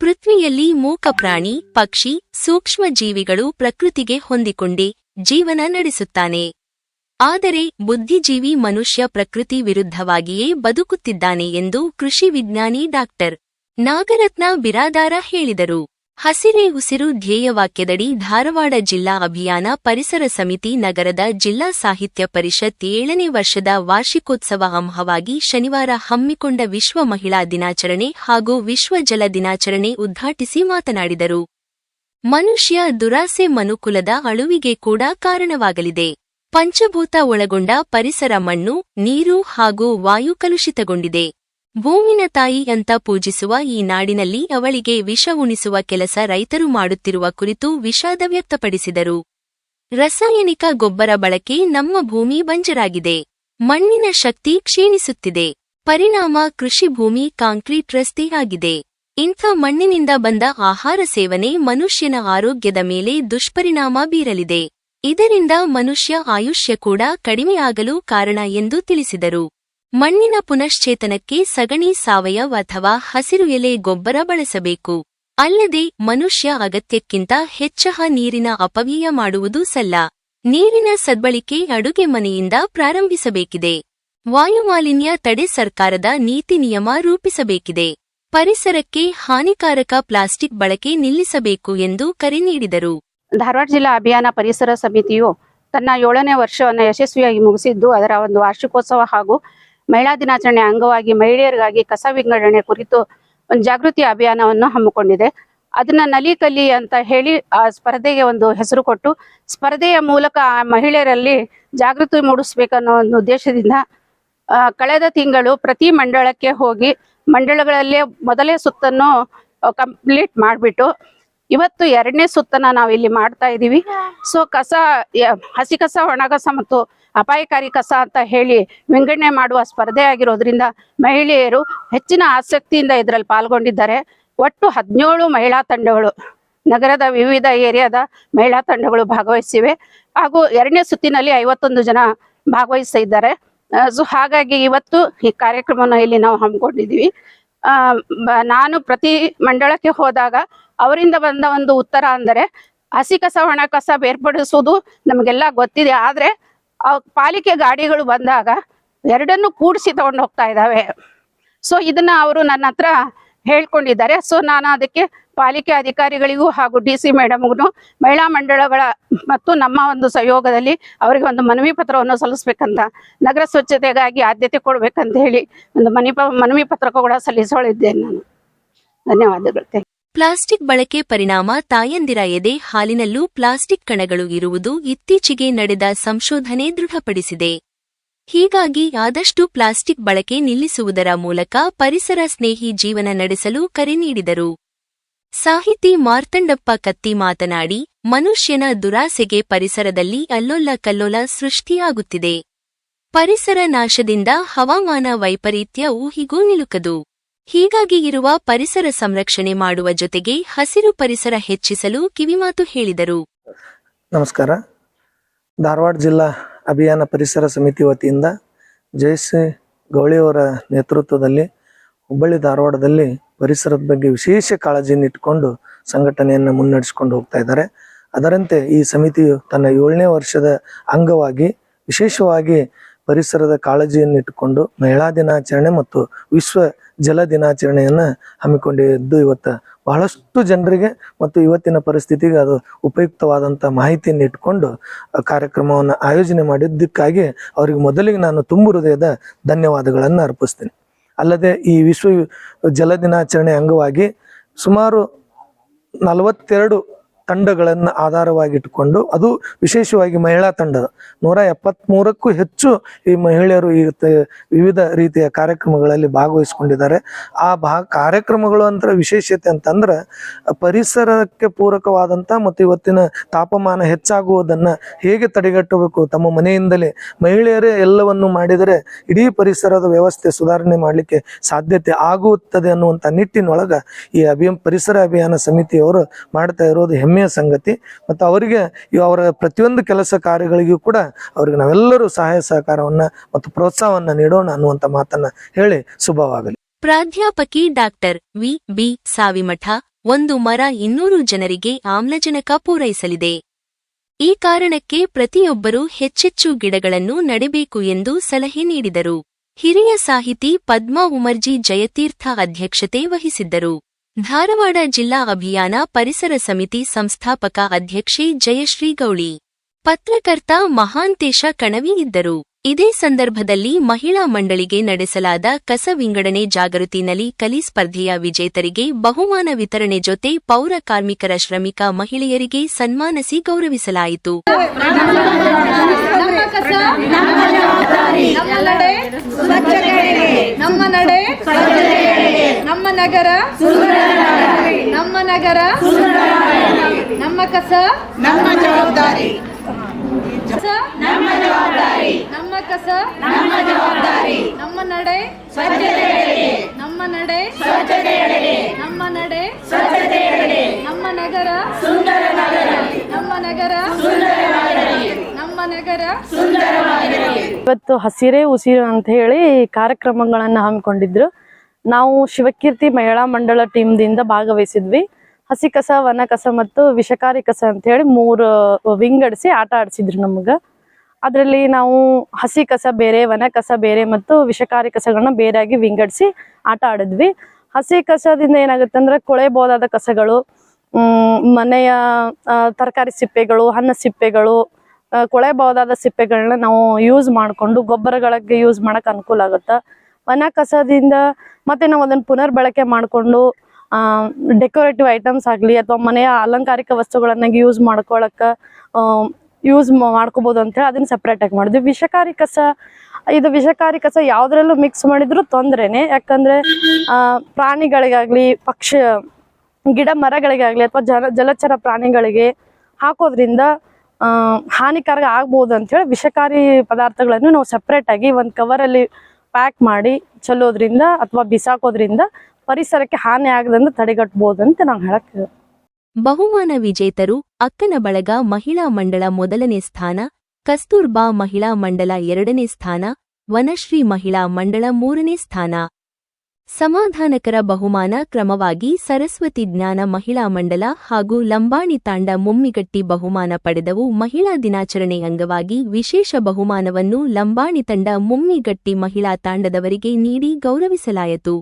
ಪೃಥ್ವಿಯಲ್ಲಿ ಮೂಕ ಪ್ರಾಣಿ, ಪಕ್ಷಿ, ಸೂಕ್ಷ್ಮ ಜೀವಿಗಳು ಪ್ರಕೃತಿಗೆ ಹೊಂದಿಕೊಂಡೇ ಜೀವನ ನಡೆಸುತ್ತಾನೆ. ಆದರೆ ಬುದ್ಧಿಜೀವಿ ಮನುಷ್ಯ ಪ್ರಕೃತಿ ವಿರುದ್ಧವಾಗಿಯೇ ಬದುಕುತ್ತಿದ್ದಾನೆ ಎಂದು ಕೃಷಿ ವಿಜ್ಞಾನಿ ಡಾಕ್ಟರ್ ನಾಗರತ್ನ ಬಿರಾದಾರ ಹೇಳಿದರು. ಹಸಿರೇ ಉಸಿರು ಧ್ಯೇಯವಾಕ್ಯದಡಿ ಧಾರವಾಡ ಜಿಲ್ಲಾ ಅಭಿಯಾನ ಪರಿಸರ ಸಮಿತಿ ನಗರದ ಜಿಲ್ಲಾ ಸಾಹಿತ್ಯ ಪರಿಷತ್ ಏಳನೇ ವರ್ಷದ ವಾರ್ಷಿಕೋತ್ಸವ ಅಂಹವಾಗಿ ಶನಿವಾರ ಹಮ್ಮಿಕೊಂಡ ವಿಶ್ವ ಮಹಿಳಾ ದಿನಾಚರಣೆ ಹಾಗೂ ವಿಶ್ವ ಜಲ ದಿನಾಚರಣೆ ಉದ್ಘಾಟಿಸಿ ಮಾತನಾಡಿದರು. ಮನುಷ್ಯ ದುರಾಸೆ ಮನುಕುಲದ ಅಳುವಿಗೆ ಕೂಡ ಕಾರಣವಾಗಲಿದೆ. ಪಂಚಭೂತ ಒಳಗೊಂಡ ಪರಿಸರ ಮಣ್ಣು, ನೀರು ಹಾಗೂ ವಾಯು ಕಲುಷಿತಗೊಂಡಿದೆ. ಭೂಮಿನ ತಾಯಿ ಅಂತ ಪೂಜಿಸುವ ಈ ನಾಡಿನಲ್ಲಿ ಅವಳಿಗೆ ವಿಷ ಉಣಿಸುವ ಕೆಲಸ ರೈತರು ಮಾಡುತ್ತಿರುವ ಕುರಿತು ವಿಷಾದ ವ್ಯಕ್ತಪಡಿಸಿದರು. ರಾಸಾಯನಿಕ ಗೊಬ್ಬರ ಬಳಕೆ ನಮ್ಮ ಭೂಮಿ ಬಂಜರಾಗಿದೆ. ಮಣ್ಣಿನ ಶಕ್ತಿ ಕ್ಷೀಣಿಸುತ್ತಿದೆ. ಪರಿಣಾಮ ಕೃಷಿ ಭೂಮಿ ಕಾಂಕ್ರೀಟ್ ರಸ್ತೆ ಆಗಿದೆ. ಇಂಥ ಮಣ್ಣಿನಿಂದ ಬಂದ ಆಹಾರ ಸೇವನೆ ಮನುಷ್ಯನ ಆರೋಗ್ಯದ ಮೇಲೆ ದುಷ್ಪರಿಣಾಮ ಬೀರಲಿದೆ. ಇದರಿಂದ ಮನುಷ್ಯ ಆಯುಷ್ಯ ಕೂಡ ಕಡಿಮೆಯಾಗಲು ಕಾರಣ ಎಂದು ತಿಳಿಸಿದರು. ಮಣ್ಣಿನ ಪುನಶ್ಚೇತನಕ್ಕೆ ಸಗಣಿ ಸಾವಯವ ಅಥವಾ ಹಸಿರು ಎಲೆ ಗೊಬ್ಬರ ಬಳಸಬೇಕು. ಅಲ್ಲದೆ ಮನುಷ್ಯ ಅಗತ್ಯಕ್ಕಿಂತ ಹೆಚ್ಚಹ ನೀರಿನ ಅಪವ್ಯಯ ಮಾಡುವುದು ಸಲ್ಲ. ನೀರಿನ ಸದ್ಬಳಿಕೆ ಅಡುಗೆ ಮನೆಯಿಂದ ಪ್ರಾರಂಭಿಸಬೇಕಿದೆ. ವಾಯುಮಾಲಿನ್ಯ ತಡೆ ಸರ್ಕಾರದ ನೀತಿ ನಿಯಮ ರೂಪಿಸಬೇಕಿದೆ. ಪರಿಸರಕ್ಕೆ ಹಾನಿಕಾರಕ ಪ್ಲಾಸ್ಟಿಕ್ ಬಳಕೆ ನಿಲ್ಲಿಸಬೇಕು ಎಂದು ಕರೆ ನೀಡಿದರು. ಧಾರವಾಡ ಜಿಲ್ಲಾ ಅಭಿಯಾನ ಪರಿಸರ ಸಮಿತಿಯು ತನ್ನ ಏಳನೇ ವರ್ಷವನ್ನು ಯಶಸ್ವಿಯಾಗಿ ಮುಗಿಸಿದ್ದು, ಅದರ ಒಂದು ವಾರ್ಷಿಕೋತ್ಸವ ಹಾಗೂ ಮಹಿಳಾ ದಿನಾಚರಣೆ ಅಂಗವಾಗಿ ಮಹಿಳೆಯರಿಗಾಗಿ ಕಸ ವಿಂಗಡಣೆ ಕುರಿತು ಒಂದು ಜಾಗೃತಿ ಅಭಿಯಾನವನ್ನು ಹಮ್ಮಿಕೊಂಡಿದೆ. ಅದನ್ನ ನಲಿ ಕಲಿ ಅಂತ ಹೇಳಿ, ಆ ಸ್ಪರ್ಧೆಗೆ ಒಂದು ಹೆಸರು ಕೊಟ್ಟು, ಸ್ಪರ್ಧೆಯ ಮೂಲಕ ಆ ಮಹಿಳೆಯರಲ್ಲಿ ಜಾಗೃತಿ ಮೂಡಿಸ್ಬೇಕನ್ನೋ ಒಂದು ಉದ್ದೇಶದಿಂದ ಕಳೆದ ತಿಂಗಳು ಪ್ರತಿ ಮಂಡಳಕ್ಕೆ ಹೋಗಿ, ಮಂಡಳಗಳಲ್ಲೇ ಮೊದಲೇ ಸುತ್ತನ್ನು ಕಂಪ್ಲೀಟ್ ಮಾಡಿಬಿಟ್ಟು, ಇವತ್ತು ಎರಡನೇ ಸುತ್ತನ್ನ ನಾವು ಇಲ್ಲಿ ಮಾಡ್ತಾ ಇದ್ದೀವಿ ಸೊ, ಕಸ ಹಸಿ ಕಸ ಒಣಗಸ ಮತ್ತು ಅಪಾಯಕಾರಿ ಕಸ ಅಂತ ಹೇಳಿ ವಿಂಗಡಣೆ ಮಾಡುವ ಸ್ಪರ್ಧೆ ಆಗಿರೋದ್ರಿಂದ ಮಹಿಳೆಯರು ಹೆಚ್ಚಿನ ಆಸಕ್ತಿಯಿಂದ ಇದರಲ್ಲಿ ಪಾಲ್ಗೊಂಡಿದ್ದಾರೆ. ಒಟ್ಟು ಹದಿನೇಳು ಮಹಿಳಾ ತಂಡಗಳು, ನಗರದ ವಿವಿಧ ಏರಿಯಾದ ಮಹಿಳಾ ತಂಡಗಳು ಭಾಗವಹಿಸಿವೆ. ಹಾಗೂ ಎರಡನೇ ಸುತ್ತಿನಲ್ಲಿ ಐವತ್ತೊಂದು ಜನ ಭಾಗವಹಿಸ್ತಾ ಇದ್ದಾರೆ ಸೊ ಹಾಗಾಗಿ ಇವತ್ತು ಈ ಕಾರ್ಯಕ್ರಮವನ್ನು ಇಲ್ಲಿ ನಾವು ಹಮ್ಮಿಕೊಂಡಿದ್ದೀವಿ. ನಾನು ಪ್ರತಿ ಮಂಡಳಕ್ಕೆ ಹೋದಾಗ ಅವರಿಂದ ಬಂದ ಒಂದು ಉತ್ತರ ಅಂದರೆ ಹಸಿ ಕಸ, ಒಣ ಕಸ ಬೇರ್ಪಡಿಸುವುದು ನಮಗೆಲ್ಲ ಗೊತ್ತಿದೆ. ಆದ್ರೆ ಪಾಲಿಕೆ ಗಾಡಿಗಳು ಬಂದಾಗ ಎರಡನ್ನು ಕೂಡಿಸಿ ತಗೊಂಡು ಹೋಗ್ತಾ ಇದ್ದಾವೆ. ಸೊ ಇದನ್ನ ಅವರು ನನ್ನ ಹತ್ರ ಹೇಳ್ಕೊಂಡಿದ್ದಾರೆ. ಸೊ ನಾನು ಅದಕ್ಕೆ ಪಾಲಿಕೆ ಅಧಿಕಾರಿಗಳಿಗೂ ಹಾಗೂ ಡಿ ಸಿ ಮೇಡಮ್ಗೂ, ಮಹಿಳಾ ಮಂಡಳಗಳ ಮತ್ತು ನಮ್ಮ ಒಂದು ಸಹಯೋಗದಲ್ಲಿ ಅವರಿಗೆ ಒಂದು ಮನವಿ ಪತ್ರವನ್ನು ಸಲ್ಲಿಸ್ಬೇಕಂತ, ನಗರ ಸ್ವಚ್ಛತೆಗಾಗಿ ಆದ್ಯತೆ ಕೊಡ್ಬೇಕಂತ ಹೇಳಿ ಒಂದು ಮನಿ ಮನವಿ ಪತ್ರ ಕೂಡ ಸಲ್ಲಿಸೋಳಿದ್ದೇನೆ ನಾನು. ಧನ್ಯವಾದಗಳು. ಪ್ಲಾಸ್ಟಿಕ್ ಬಳಕೆ ಪರಿಣಾಮ ತಾಯಂದಿರ ಎದೆ ಹಾಲಿನಲ್ಲೂ ಪ್ಲಾಸ್ಟಿಕ್ ಕಣಗಳು ಇರುವುದು ಇತ್ತೀಚೆಗೆ ನಡೆದ ಸಂಶೋಧನೆ ದೃಢಪಡಿಸಿದೆ. ಹೀಗಾಗಿ ಆದಷ್ಟು ಪ್ಲಾಸ್ಟಿಕ್ ಬಳಕೆ ನಿಲ್ಲಿಸುವುದರ ಮೂಲಕ ಪರಿಸರ ಸ್ನೇಹಿ ಜೀವನ ನಡೆಸಲು ಕರೆ ನೀಡಿದರು. ಸಾಹಿತಿ ಮಾರ್ತಂಡಪ್ಪ ಕತ್ತಿ ಮಾತನಾಡಿ, ಮನುಷ್ಯನ ದುರಾಸೆಗೆ ಪರಿಸರದಲ್ಲಿ ಅಲ್ಲೊಲ್ಲ ಕಲ್ಲೊಲ ಸೃಷ್ಟಿಯಾಗುತ್ತಿದೆ. ಪರಿಸರ ನಾಶದಿಂದ ಹವಾಮಾನ ವೈಪರೀತ್ಯ ಊಹಿಗೂ ನಿಲುಕದು. ಹೀಗಾಗಿ ಇರುವ ಪರಿಸರ ಸಂರಕ್ಷಣೆ ಮಾಡುವ ಜೊತೆಗೆ ಹಸಿರು ಪರಿಸರ ಹೆಚ್ಚಿಸಲು ಕಿವಿಮಾತು ಹೇಳಿದರು. ನಮಸ್ಕಾರ. ಧಾರವಾಡ ಜಿಲ್ಲಾ ಅಭಿಯಾನ ಪರಿಸರ ಸಮಿತಿ ವತಿಯಿಂದ ಜಯಶ್ರೀ ಗೌಳಿಯವರ ನೇತೃತ್ವದಲ್ಲಿ ಹುಬ್ಬಳ್ಳಿ ಧಾರವಾಡದಲ್ಲಿ ಪರಿಸರದ ಬಗ್ಗೆ ವಿಶೇಷ ಕಾಳಜಿಯನ್ನು ಇಟ್ಟುಕೊಂಡು ಸಂಘಟನೆಯನ್ನು ಮುನ್ನಡೆಸಿಕೊಂಡು ಹೋಗ್ತಾ ಇದ್ದಾರೆ. ಅದರಂತೆ ಈ ಸಮಿತಿಯು ತನ್ನ ಏಳನೇ ವರ್ಷದ ಅಂಗವಾಗಿ ವಿಶೇಷವಾಗಿ ಪರಿಸರದ ಕಾಳಜಿಯನ್ನು ಇಟ್ಟುಕೊಂಡು ಮಹಿಳಾ ದಿನಾಚರಣೆ ಮತ್ತು ವಿಶ್ವ ಜಲ ದಿನಾಚರಣೆಯನ್ನು ಹಮ್ಮಿಕೊಂಡಿದ್ದು ಇವತ್ತು. ಬಹಳಷ್ಟು ಜನರಿಗೆ ಮತ್ತು ಇವತ್ತಿನ ಪರಿಸ್ಥಿತಿಗೆ ಅದು ಉಪಯುಕ್ತವಾದಂಥ ಮಾಹಿತಿಯನ್ನು ಇಟ್ಕೊಂಡು ಕಾರ್ಯಕ್ರಮವನ್ನು ಆಯೋಜನೆ ಮಾಡಿದ್ದಕ್ಕಾಗಿ ಅವರಿಗೆ ಮೊದಲಿಗೆ ನಾನು ತುಂಬು ಹೃದಯದ ಧನ್ಯವಾದಗಳನ್ನು ಅರ್ಪಿಸ್ತೀನಿ. ಅಲ್ಲದೆ ಈ ವಿಶ್ವ ಜಲ ದಿನಾಚರಣೆ ಅಂಗವಾಗಿ ಸುಮಾರು ನಲವತ್ತೆರಡು ತಂಡಗಳನ್ನು ಆಧಾರವಾಗಿಟ್ಟುಕೊಂಡು ಅದು ವಿಶೇಷವಾಗಿ ಮಹಿಳಾ ತಂಡ ನೂರ ಎಪ್ಪತ್ತ್ಮೂರಕ್ಕೂ ಹೆಚ್ಚು ಈ ಮಹಿಳೆಯರು ಈ ವಿವಿಧ ರೀತಿಯ ಕಾರ್ಯಕ್ರಮಗಳಲ್ಲಿ ಭಾಗವಹಿಸಿಕೊಂಡಿದ್ದಾರೆ. ಆ ಭಾ, ಕಾರ್ಯಕ್ರಮಗಳು ಅಂತ ವಿಶೇಷತೆ ಅಂತಂದ್ರೆ ಪರಿಸರಕ್ಕೆ ಪೂರಕವಾದಂಥ ಮತ್ತು ಇವತ್ತಿನ ತಾಪಮಾನ ಹೆಚ್ಚಾಗುವುದನ್ನು ಹೇಗೆ ತಡೆಗಟ್ಟಬೇಕು? ತಮ್ಮ ಮನೆಯಿಂದಲೇ ಮಹಿಳೆಯರೇ ಎಲ್ಲವನ್ನು ಮಾಡಿದರೆ ಇಡೀ ಪರಿಸರದ ವ್ಯವಸ್ಥೆ ಸುಧಾರಣೆ ಮಾಡಲಿಕ್ಕೆ ಸಾಧ್ಯತೆ ಆಗುತ್ತದೆ ಅನ್ನುವಂಥ ನಿಟ್ಟಿನೊಳಗ ಈ ಅಭಿಯಾನ ಪರಿಸರ ಅಭಿಯಾನ ಸಮಿತಿಯವರು ಮಾಡ್ತಾ ಇರೋದು ಹೆಮ್ಮೆಯ ಸಂಗತಿ ಮತ್ತು ಅವರಿಗೆ ಅವರ ಪ್ರತಿಯೊಂದು ಕೆಲಸ ಕಾರ್ಯಗಳಿಗೂ ಕೂಡ ಅವರಿಗೆ ನಾವೆಲ್ಲರೂ ಸಹಾಯ ಸಹಕಾರವನ್ನು ಮತ್ತು ಪ್ರೋತ್ಸಾಹವನ್ನು ನೀಡೋಣ ಅನ್ನುವಂಥ ಮಾತನ್ನ ಹೇಳಿ ಶುಭವಾಗಲಿ. ಪ್ರಾಧ್ಯಾಪಕಿ ಡಾಕ್ಟರ್ ವಿ ಬಿ ಸಾವಿಮಠ, ಒಂದು ಮರ ಇನ್ನೂರು ಜನರಿಗೆ ಆಮ್ಲಜನಕ ಪೂರೈಸಲಿದೆ. ಈ ಕಾರಣಕ್ಕೆ ಪ್ರತಿಯೊಬ್ಬರೂ ಹೆಚ್ಚೆಚ್ಚು ಗಿಡಗಳನ್ನು ನೆಡಬೇಕು ಎಂದು ಸಲಹೆ ನೀಡಿದರು. ಹಿರಿಯ ಸಾಹಿತಿ ಪದ್ಮಾ ಉಮರ್ಜಿ ಜಯತೀರ್ಥ ಅಧ್ಯಕ್ಷತೆ ವಹಿಸಿದ್ದರು. ಧಾರವಾಡ ಜಿಲ್ಲಾ ಅಭಿಯಾನ ಪರಿಸರ ಸಮಿತಿ ಸಂಸ್ಥಾಪಕ ಅಧ್ಯಕ್ಷೆ ಜಯಶ್ರೀ ಗೌಳಿ. ಪತ್ರಕರ್ತ ಮಹಾಂತೇಶ ಕಣವಿ ಇದ್ದರು. ಇದೇ ಸಂದರ್ಭದಲ್ಲಿ ಮಹಿಳಾ ಮಂಡಳಿಗೆ ನಡೆಸಲಾದ ಕಸ ವಿಂಗಡಣೆ ಜಾಗೃತಿ ನಲಿ ಕಲಿ ಸ್ಪರ್ಧೆಯ ವಿಜೇತರಿಗೆ ಬಹುಮಾನ ವಿತರಣೆ ಜೊತೆ ಪೌರ ಕಾರ್ಮಿಕರ ಶ್ರಮಿಕ ಮಹಿಳೆಯರಿಗೆ ಸನ್ಮಾನಿಸಿ ಗೌರವಿಸಲಾಯಿತು. ನಮ್ಮ ನಡೆ ನಮ್ಮ ನಡೆ ನಮ್ಮ ನಗರ ನಮ್ಮ ನಗರ ನಮ್ಮ ಕಸ ನಮ್ಮ ಜವಾಬ್ದಾರಿ. ನಮ್ಮ ಜವಾಬ್ದಾರಿ. ನಮ್ಮ ಕಸ ನಮ್ಮ ಜವಾಬ್ದಾರಿ. ನಮ್ಮ ನಡೆ ನಮ್ಮ ನಡೆ ನಮ್ಮ ನಡೆ ನಮ್ಮ ನಗರ ನಮ್ಮ ನಗರ ನಮ್ಮ ನಗರ ಇವತ್ತು ಹಸಿರೇ ಉಸಿರು ಅಂತ ಹೇಳಿ ಕಾರ್ಯಕ್ರಮಗಳನ್ನು ಹಮ್ಮಿಕೊಂಡಿದ್ರು. ನಾವು ಶಿವಕೀರ್ತಿ ಮಹಿಳಾ ಮಂಡಳ ಟೀಮ್ದಿಂದ ಭಾಗವಹಿಸಿದ್ವಿ. ಹಸಿ ಕಸ ವನ ಕಸ ಮತ್ತು ವಿಷಕಾರಿ ಕಸ ಅಂತ ಹೇಳಿ ಮೂರು ವಿಂಗಡಿಸಿ ಆಟ ಆಡಿಸಿದ್ರು ನಮ್ಗೆ. ಅದರಲ್ಲಿ ನಾವು ಹಸಿ ಕಸ ಬೇರೆ ವನ ಕಸ ಬೇರೆ ಮತ್ತು ವಿಷಕಾರಿ ಕಸಗಳನ್ನ ಬೇರೆಯಾಗಿ ವಿಂಗಡಿಸಿ ಆಟ ಆಡಿದ್ವಿ. ಹಸಿ ಕಸದಿಂದ ಏನಾಗುತ್ತೆ ಅಂದ್ರೆ ಕೊಳೆಬಹುದಾದ ಕಸಗಳು ಮನೆಯ ತರಕಾರಿ ಸಿಪ್ಪೆಗಳು, ಹಣ್ಣು ಸಿಪ್ಪೆಗಳು ಕೊಳೆಬಹುದಾದ ಸಿಪ್ಪೆಗಳನ್ನ ನಾವು ಯೂಸ್ ಮಾಡಿಕೊಂಡು ಗೊಬ್ಬರಗಳಿಗೆ ಯೂಸ್ ಮಾಡಕ್ ಅನುಕೂಲ ಆಗುತ್ತೆ? ವನ ಕಸದಿಂದ ಮತ್ತೆ ನಾವು ಅದನ್ನ ಪುನರ್ ಬಳಕೆ ಮಾಡಿಕೊಂಡು ಡೆಕೋರೇಟಿವ್ ಐಟಮ್ಸ್ ಆಗಲಿ ಅಥವಾ ಮನೆಯ ಅಲಂಕಾರಿಕ ವಸ್ತುಗಳನ್ನಾಗಿ ಯೂಸ್ ಮಾಡ್ಕೊಳಕ್ಕ ಯೂಸ್ ಮಾಡ್ಕೋಬಹುದು ಅಂತ ಹೇಳಿ ಅದನ್ನ ಸಪ್ರೇಟ್ ಆಗಿ ಮಾಡಿದ್ವಿ ವಿಷಕಾರಿ ಕಸ, ಇದು ವಿಷಕಾರಿ ಕಸ ಯಾವ್ದ್ರಲ್ಲೂ ಮಿಕ್ಸ್ ಮಾಡಿದ್ರು ತೊಂದ್ರೆನೆ. ಯಾಕಂದ್ರೆ ಪ್ರಾಣಿಗಳಿಗಾಗ್ಲಿ, ಪಕ್ಷ, ಗಿಡ ಮರಗಳಿಗಾಗ್ಲಿ ಅಥವಾ ಜಲ ಜಲಚರ ಪ್ರಾಣಿಗಳಿಗೆ ಹಾಕೋದ್ರಿಂದ ಹಾನಿಕಾರಕ ಆಗ್ಬೋದು ಅಂತ ಹೇಳಿ ವಿಷಕಾರಿ ಪದಾರ್ಥಗಳನ್ನು ನಾವು ಸಪ್ರೇಟ್ ಆಗಿ ಒಂದು ಕವರಲ್ಲಿ ಪ್ಯಾಕ್ ಮಾಡಿ ಚೆಲ್ಲೋದ್ರಿಂದ ಅಥವಾ ಬಿಸಾಕೋದ್ರಿಂದ ಪರಿಸರಕ್ಕೆ ಹಾನಿ ಆಗದಂತೆ ತಡೆಗಟ್ಟಬಹುದು ಅಂತ ನಾವು ಹೇಳಕ್ ಬಹುಮಾನ ವಿಜೇತರು ಅಕ್ಕನ ಬಳಗ ಮಹಿಳಾ ಮಂಡಳ ಮೊದಲನೇ ಸ್ಥಾನ, ಕಸ್ತೂರ್ಬಾ ಮಹಿಳಾ ಮಂಡಳ ಎರಡನೇ ಸ್ಥಾನ, ವನಶ್ರೀ ಮಹಿಳಾ ಮಂಡಳ ಮೂರನೇ ಸ್ಥಾನ. ಸಮಾಧಾನಕರ ಬಹುಮಾನ ಕ್ರಮವಾಗಿ ಸರಸ್ವತಿ ಜ್ಞಾನ ಮಹಿಳಾ ಮಂಡಲ ಹಾಗೂ ಲಂಬಾಣಿ ತಾಂಡ ಮುಮ್ಮಿಗಟ್ಟಿ ಬಹುಮಾನ ಪಡೆದವು ಮಹಿಳಾ ದಿನಾಚರಣೆ ಅಂಗವಾಗಿ ವಿಶೇಷ ಬಹುಮಾನವನ್ನು ಲಂಬಾಣಿ ತಂಡ ಮುಮ್ಮಿಗಟ್ಟಿ ಮಹಿಳಾ ತಾಂಡದವರಿಗೆ ನೀಡಿ ಗೌರವಿಸಲಾಯಿತು.